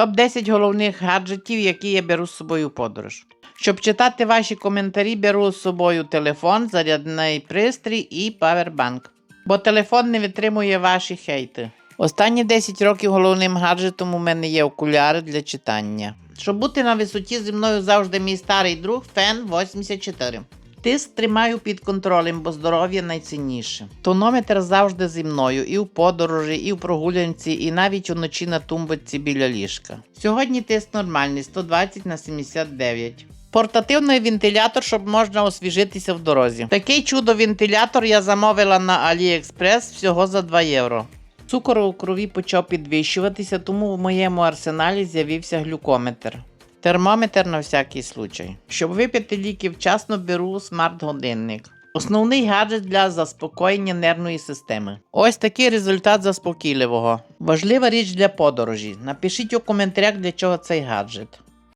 Топ-10 головних гаджетів, які я беру з собою в подорож. Щоб читати ваші коментарі, беру з собою телефон, зарядний пристрій і павербанк. Бо телефон не витримує ваші хейти. Останні 10 років головним гаджетом у мене є окуляри для читання. Щоб бути на висоті зі мною завжди мій старий друг Фен 84. Тиск тримаю під контролем, бо здоров'я найцінніше. Тонометр завжди зі мною і в подорожі, і в прогулянці, і навіть уночі на тумбочці біля ліжка. Сьогодні тиск нормальний 120 на 79. Портативний вентилятор, щоб можна освіжитися в дорозі. Такий чудо-вентилятор я замовила на AliExpress всього за 2 євро. Цукор у крові почав підвищуватися, тому в моєму арсеналі з'явився глюкометр. Термометр на всякий случай. Щоб випити ліки вчасно беру смарт-годинник. Основний гаджет для заспокоєння нервної системи. Ось такий результат заспокійливого. Важлива річ для подорожі. Напишіть у коментарях, для чого цей гаджет.